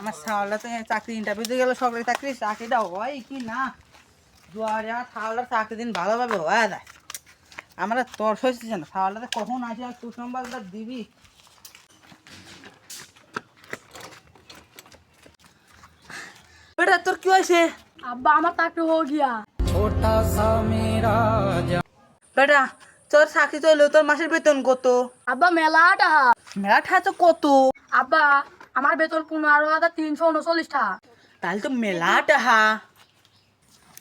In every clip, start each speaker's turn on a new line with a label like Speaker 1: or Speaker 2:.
Speaker 1: আমার তো হ্যাঁ চাকরি ইন্টারভিউ দিয়ে গেল সরকারি চাকরি চাকরিটা হয় কি না? চাকরি দিন ভালোভাবে না কখন আর সুসংবাদটা দিবি? বেটা তোর কি হয়েছে?
Speaker 2: আব্বা আমার চাকরি হয়ে গিয়া।
Speaker 1: বেটা তোর চাকরি চলল তোর মাসের বেতন কত?
Speaker 2: আব্বা মেলা
Speaker 1: মেলাটা তো কত?
Speaker 2: আব্বা আমার বেতন পনেরো হাজার তিনশো উনচল্লিশ টাকা
Speaker 1: তাহলে তো মেলা টাহা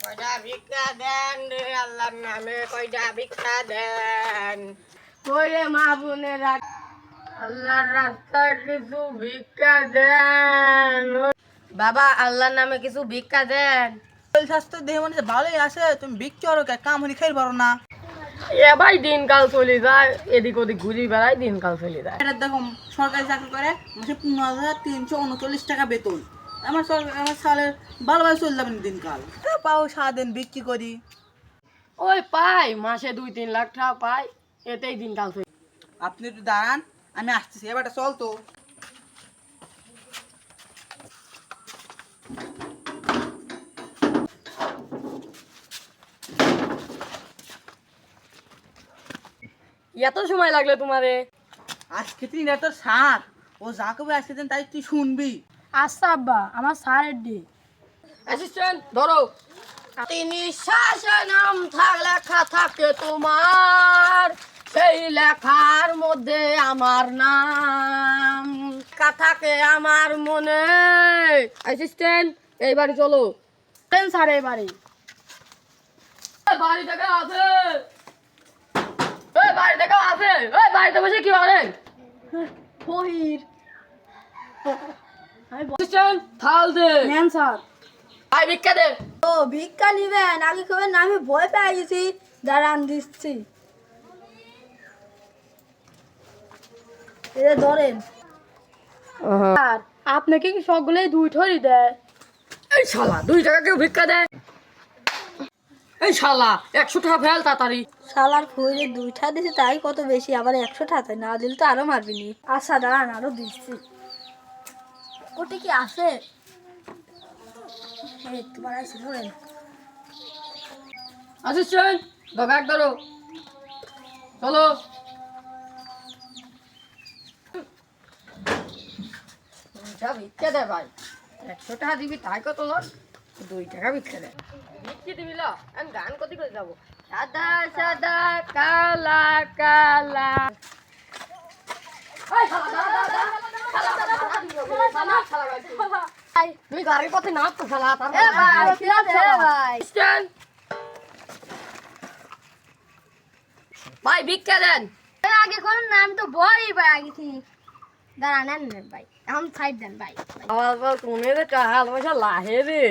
Speaker 3: কয়টা ভিক্ষা দেন রে আল্লাহর নামে কয়টা ভিক্ষা দেন? মা বোনেরা আল্লাহর রাস্তায় কিছু ভিক্ষা দেন। বাবা আল্লাহর নামে কিছু ভিক্ষা দেন।
Speaker 1: শরীর স্বাস্থ্য দেহ মানুষ ভালোই আছে তুমি কে কাম হলে খাই পারো না।
Speaker 3: এ ভাই দিনকাল চলে যায় এদিক ওদিক ঘুরি বেড়াই দিনকাল চলে যায়।
Speaker 1: এটা দেখো সরকারি চাকরি করে মাসে পনেরো হাজার তিনশো উনচল্লিশ টাকা বেতন। আমার সরকার আমার সালের ভালোভাবে চলে যাবেন দিনকাল। পাও সারাদিন বিক্রি করি।
Speaker 3: ওই পাই মাসে দুই তিন লাখ টাকা পাই এতেই দিনকাল চলে
Speaker 1: আপনি একটু দাঁড়ান আমি আসতেছি। এবারটা চল তো।
Speaker 3: এত সময় লাগল তোমারে।
Speaker 1: আজকে তুই এটা তোর সার ও যা কবে আজকে দিন তাই তুই শুনবি।
Speaker 2: আচ্ছা আব্বা আমার স্যারের ডে।
Speaker 3: অ্যাসিস্ট্যান্ট ধরো। তিনি শ্বাসে নাম থাক লেখা থাকে তোমার। সেই লেখার মধ্যে আমার নাম। লেখা থাকে আমার মনে। অ্যাসিস্ট্যান্ট এই বাড়ি চলো
Speaker 2: স্যার এবারে
Speaker 3: বাড়ি থেকে আছে এই বাড়িতে বসে কি করেন
Speaker 2: ফহির।
Speaker 3: থাল দে।
Speaker 2: নেন স্যার।
Speaker 3: আই ভিক্ষা দে।
Speaker 2: ও ভিক্ষা নিবেন? আগে কবে আমি ভয় পেয়ে গেছি। দাঁড়ান দিচ্ছি। এটা ধরেন। আর আপনাকে কি সবগুলোই দুই ঠরি দেয়?
Speaker 3: এই শালা দুই টাকা কেউ ভিক্ষা দেয়? এই শালা একশো টাকা ফেল তাড়াতাড়ি।
Speaker 2: শালার ফুলে দুইটা দিছে তাই কত বেশি? আবার একশো টাকা না দিলে তো আরও মারবি নি আচ্ছা দাঁড়ান আরও দিচ্ছি। ওটি কি আছে? তোমার আছে ধরেন।
Speaker 3: ব্যাগ ধরো। চলো। ভিক্ষা দে ভাই। একশো টাকা দিবি তাই কত লোক? দুই টাকা ভিক্ষা দে ভিক্ষি দিবি ল আমি গান কতি করে যাব সাদা সাদা কালা কালা দাঁড়া, দাঁড়া, দাঁড়া, তুই গাড়ির পথে নাচ তো স্ট্যান্ড ভাই ভিক্ষা দেন
Speaker 2: আগে করুন না আমি তো বই পাই গেছি দাঁড়ান নেন ভাই এখন সাইড দেন ভাই
Speaker 3: আমার তুমি রে টাকা পয়সা লাহে রে